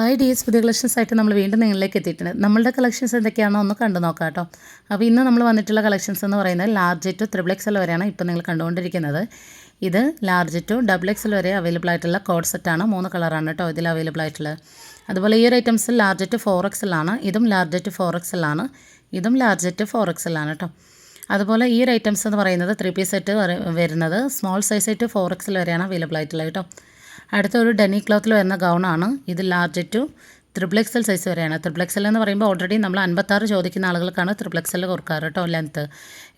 Hi days പുതിയ collections ആയിട്ട് നമ്മൾ വീണ്ടും നിങ്ങളിലേക്ക് എത്തിയിട്ടുണ്ട്. നമ്മളുടെ കളക്ഷൻസ് എന്തൊക്കെയാണോ ഒന്ന് കണ്ടു നോക്കാം കേട്ടോ. അപ്പോൾ ഇന്ന് നമ്മൾ വന്നിട്ടുള്ള കളക്ഷൻസ് എന്ന് പറയുന്നത് ലാർജ് ടു ത്രിബിൾ എക്സൽ വരെയാണ് ഇപ്പോൾ നിങ്ങൾ കണ്ടുകൊണ്ടിരിക്കുന്നത്. ഇത് ലാർജ് ടു ഡബിൾ എക്സൽ വരെ അവൈലബിൾ ആയിട്ടുള്ള കോഡ് സെറ്റാണ് മൂന്ന് കളറാണ് കേട്ടോ ഇതിൽ അവൈലബിൾ ആയിട്ടുള്ളത്. അതുപോലെ ഈ ഒരു ഐറ്റംസ് ലാർജ് ടു ഫോർ ആണ്. ഇതും ലാർജ് ടു ഫോർ ആണ്. ഇതും ലാർജ് ടു ഫോർ ആണ് കേട്ടോ. അതുപോലെ ഈ ഒരു ഐറ്റംസ് എന്ന് പറയുന്നത് ത്രീ പീസ് സെറ്റ് വരുന്നത് small size to four XL വരെയാണ് അവൈലബിൾ ആയിട്ടുള്ളത് കേട്ടോ. അടുത്ത ഒരു ഡെനി ക്ലോത്തിൽ വരുന്ന ഗൗണാണ് ഇത് large to triple XL size വരെയാണ്. ത്രിബിൾ എക്സൽ എന്ന് പറയുമ്പോൾ ഓൾറെഡി നമ്മൾ അൻപത്താറ് ചോദിക്കുന്ന ആളുകൾക്കാണ് ത്രിബിൾ എക്സൽ കൊടുക്കാറ് കേട്ടോ ലെങ്ത്ത്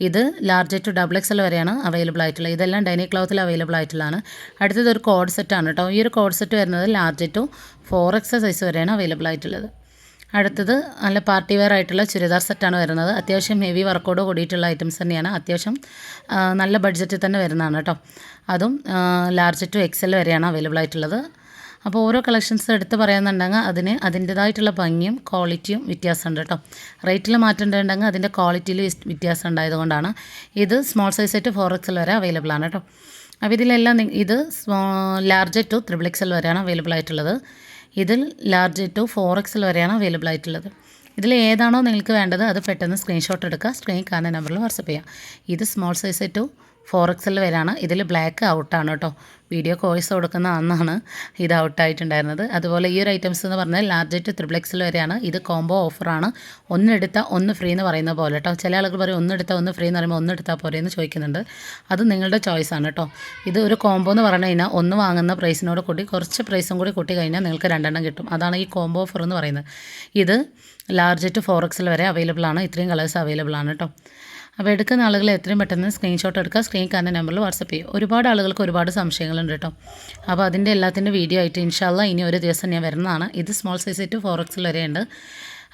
ഇത് ലാർജ് ടു ഡബിൾ എക്സൽ വരെയാണ് അവൈലബിൾ ആയിട്ടുള്ളത്. ഇതെല്ലാം ഡൈനി ക്ലോത്തിൽ അവൈലബിൾ ആയിട്ടുള്ളതാണ്. അടുത്തത് ഒരു കോഡ് സെറ്റാണ് കേട്ടോ. ഈ ഒരു കോഡ് സെറ്റ് വരുന്നത് large to four XL size വരെയാണ് അവൈലബിൾ ആയിട്ടുള്ളത്. അടുത്തത് നല്ല പാർട്ടി വെയർ ആയിട്ടുള്ള ചുരിദാർ സെറ്റാണ് വരുന്നത്. അത്യാവശ്യം ഹെവി വർക്കോട് കൂടിയിട്ടുള്ള ഐറ്റംസ് തന്നെയാണ്. അത്യാവശ്യം നല്ല ബഡ്ജറ്റിൽ തന്നെ വരുന്നതാണ് കേട്ടോ. അതും ലാർജ് ടു എക്സൽ വരെയാണ് അവൈലബിൾ ആയിട്ടുള്ളത്. അപ്പോൾ ഓരോ കളക്ഷൻസ് എടുത്ത് പറയുന്നുണ്ടെങ്കിൽ അതിന് അതിന്റേതായിട്ടുള്ള ഭംഗിയും ക്വാളിറ്റിയും വ്യത്യാസമുണ്ട് കേട്ടോ. റേറ്റിൽ മാറ്റം ഉണ്ടെങ്കിൽ അതിന്റെ ക്വാളിറ്റിയിൽ വ്യത്യാസം ഉണ്ടായതുകൊണ്ടാണ്. ഇത് സ്മോൾ സൈസ് ആയിട്ട് ഫോർ എക്സൽ വരെ അവൈലബിൾ ആണ് കേട്ടോ. അപ്പോൾ ഇതിലെല്ലാം ഇത് ലാർജ് ടു ത്രിബിൾ എക്സൽ വരെയാണ് അവൈലബിൾ ആയിട്ടുള്ളത്. ഇതിൽ ലാർജ് ടു ഫോർ എക്സിൽ വരെയാണ് അവൈലബിൾ ആയിട്ടുള്ളത്. ഇതിൽ ഏതാണോ നിങ്ങൾക്ക് വേണ്ടത് അത് പെട്ടെന്ന് സ്ക്രീൻഷോട്ട് എടുക്കുക. സ്ക്രീൻ കാണുന്ന നമ്പറിൽ വാട്സപ്പ് ചെയ്യാം ഇത് small size to four XL വരെയാണ് ഇതിൽ ബ്ലാക്ക് ഔട്ടാണ് കേട്ടോ. വീഡിയോ കോഴ്സ് കൊടുക്കുന്ന അന്നാണ് ഇത് ഔട്ടായിട്ടുണ്ടായിരുന്നത് അതുപോലെ ഈ ഒരു ഐറ്റംസ് എന്ന് പറഞ്ഞാൽ ലാർജറ്റ് ത്രിബിൾ വരെയാണ്. ഇത് കോംബോ ഓഫറാണ് ഒന്നെടുത്താൽ ഒന്ന് ഫ്രീ എന്ന് പറയുന്ന പോലെ കേട്ടോ. ചില ആളുകൾ പറയും ഒന്നെടുത്താൽ ഒന്ന് ഫ്രീ എന്ന് പറയുമ്പോൾ ഒന്നെടുത്താൽ പോരെ എന്ന് ചോദിക്കുന്നുണ്ട്. അത് നിങ്ങളുടെ ചോയ്സാണ് കേട്ടോ. ഇത് ഒരു കോംബോ എന്ന് പറഞ്ഞു കഴിഞ്ഞാൽ ഒന്ന് വാങ്ങുന്ന പ്രൈസിനോട് കൂടി കുറച്ച് പ്രൈസും കൂടി കൂട്ടി കഴിഞ്ഞാൽ നിങ്ങൾക്ക് രണ്ടെണ്ണം കിട്ടും. അതാണ് ഈ കോംബോ ഓഫർ എന്ന് പറയുന്നത്. ഇത് ലാർജറ്റ് ഫോർ വരെ അവൈലബിൾ ആണ്. ഇത്രയും കളേഴ്സ് അവൈലബിൾ ആണ് കേട്ടോ. അപ്പോൾ എടുക്കുന്ന ആളുകൾ എത്രയും പെട്ടെന്ന് സ്ക്രീൻഷോട്ട് എടുക്കുക. സ്ക്രീൻ കാണുന്ന നമ്പറിൽ വാട്സപ്പ് ചെയ്യും ഒരുപാട് ആളുകൾക്ക് ഒരുപാട് സംശയങ്ങളുണ്ട് കേട്ടോ. അപ്പോൾ അതിന്റെ എല്ലാത്തിന്റെ വീഡിയോ ആയിട്ട് ഇൻഷാല്ല ഇനി ഒരു ദിവസം ഞാൻ വരുന്നതാണ്. ഇത് സ്മോൾ സൈസ് ടു ഫോർ എക്സിൽ വരെയുണ്ട്.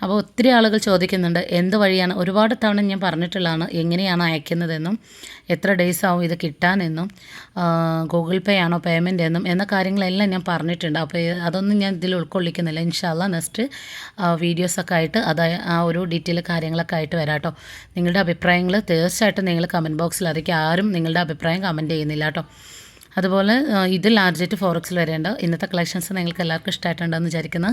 അപ്പോൾ ഒത്തിരി ആളുകൾ ചോദിക്കുന്നുണ്ട് എന്ത് വഴിയാണ്? ഒരുപാട് തവണ ഞാൻ പറഞ്ഞിട്ടുള്ളതാണ് എങ്ങനെയാണ് അയക്കുന്നതെന്നും എത്ര ഡേയ്സ് ആവും ഇത് കിട്ടാനെന്നും ഗൂഗിൾ പേ ആണോ പേയ്മെന്റ് എന്നും എന്ന കാര്യങ്ങളെല്ലാം ഞാൻ പറഞ്ഞിട്ടുണ്ട്. അപ്പോൾ അതൊന്നും ഞാൻ ഇതിൽ ഉൾക്കൊള്ളിക്കുന്നില്ല. ഇൻഷാല്ല നെക്സ്റ്റ് വീഡിയോസൊക്കെ ആയിട്ട് അത് ആ ഒരു ഡീറ്റെയിൽ കാര്യങ്ങളൊക്കെ ആയിട്ട് വരാം കേട്ടോ. നിങ്ങളുടെ അഭിപ്രായങ്ങൾ തീർച്ചയായിട്ടും നിങ്ങൾ കമന്റ് ബോക്സിൽ അതൊക്കെ ആരും നിങ്ങളുടെ അഭിപ്രായം കമന്റ് ചെയ്യുന്നില്ല കേട്ടോ. അതുപോലെ ഇത് ലാർജറ്റ് ഫോറക്സിൽ വരേണ്ട. ഇന്നത്തെ കളക്ഷൻസ് നിങ്ങൾക്ക് എല്ലാവർക്കും ഇഷ്ടമായിട്ടുണ്ടെന്ന് വിചാരിക്കുന്നു.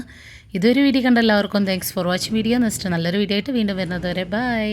ഇതൊരു വീഡിയോ കണ്ട എല്ലാവർക്കും thanks for watching video next നല്ലൊരു വീഡിയോ ആയിട്ട് വീണ്ടും വരുന്നത് വരെ ബൈ